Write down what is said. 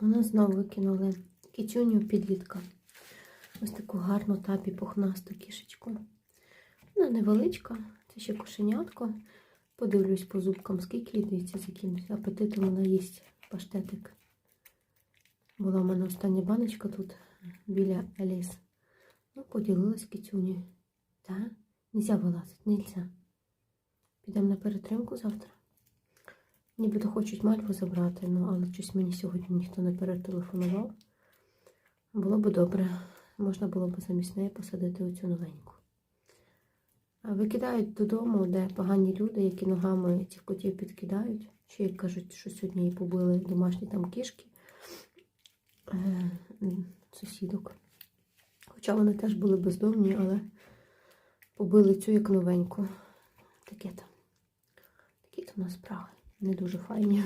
У нас знову викинули кітюню підлітка. Ось таку гарну табі пухнасту кішечку. Вона невеличка, це ще кошенятко. Подивлюсь по зубкам, скільки їй, дивіться, з якимось апетитом вона їсть паштетик. Була в мене остання баночка тут біля Еліс. Ну, поділилась кітюнею. Та? Нельзя вилазити, нельзя. Підемо на перетримку завтра. Нібито хочуть мальву забрати, ну, але щось мені сьогодні ніхто не перетелефонував. Було б добре. Можна було б замість неї посадити оцю новеньку. Викидають додому, де погані люди, які ногами цих котів підкидають. Ще й кажуть, що сьогодні її побили домашні там кішки е, сусідок. Хоча вони теж були бездомні, але побили цю як новеньку. Таке там. Такі то у нас справи. Не дуже файні.